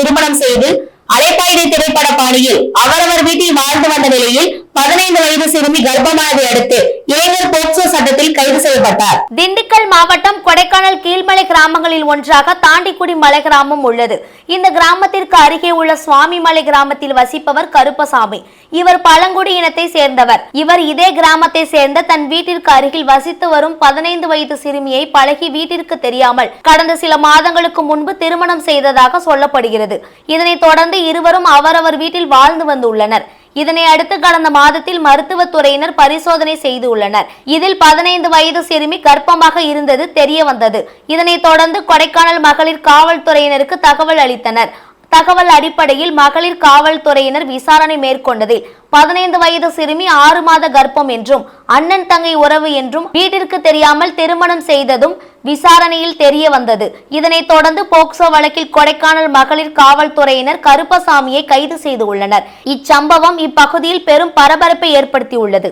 திருமணம் செய்து அலைப்பாயுதை திரை மருத்துவமனையில் அவரவர் வீட்டில் வாழ்ந்து வந்த நிலையில் பதினைந்து வயது சிறுமி கர்ப்பமானதை அடுத்து இளைஞர் போக்சோ சட்டத்தில் கைது செய்யப்பட்டார். திண்டுக்கல் மாவட்டம் கொடைக்கானல் கீழ்மலை கிராமங்களில் ஒன்றாக தாண்டிக்குடி மலை கிராமம் உள்ளது. இந்த கிராமத்திற்கு அருகே உள்ள சுவாமிமலை கிராமத்தில் வசிப்பவர் கருப்பசாமி. இவர் பழங்குடி இனத்தை சேர்ந்தவர். இவர் இதே கிராமத்தை சேர்ந்த தன் வீட்டிற்கு அருகில் வசித்து வரும் பதினைந்து வயது சிறுமியை பழகி வீட்டிற்கு தெரியாமல் கடந்த சில மாதங்களுக்கு முன்பு திருமணம் செய்ததாக சொல்லப்படுகிறது. இதனைத் தொடர்ந்து இருவரும் அவரவர் வீட்டில் வீட்டில் வாழ்ந்து வந்துள்ளனர். இதனை அடுத்து கடந்த மாதத்தில் மருத்துவத்துறையினர் பரிசோதனை செய்துள்ளனர். இதில் பதினைந்து வயது சிறுமி கர்ப்பமாக இருந்தது தெரிய வந்தது இதனைத் தொடர்ந்து கொடைக்கானல் மகளிர் காவல்துறையினருக்கு தகவல் அளித்தனர். தகவல் அடிப்படையில் மகளிர் காவல்துறையினர் விசாரணை மேற்கொண்டதில் பதினைந்து வயது சிறுமி ஆறு மாத கர்ப்பம் என்றும் அண்ணன் தங்கை உறவு என்றும் வீட்டிற்கு தெரியாமல் திருமணம் செய்ததும் விசாரணையில் தெரிய வந்தது. இதனைத் தொடர்ந்து போக்சோ வழக்கில் கொடைக்கானல் மகளிர் காவல்துறையினர் கருப்பசாமியை கைது செய்து உள்ளனர். இச்சம்பவம் இப்பகுதியில் பெரும் பரபரப்பை ஏற்படுத்தியுள்ளது.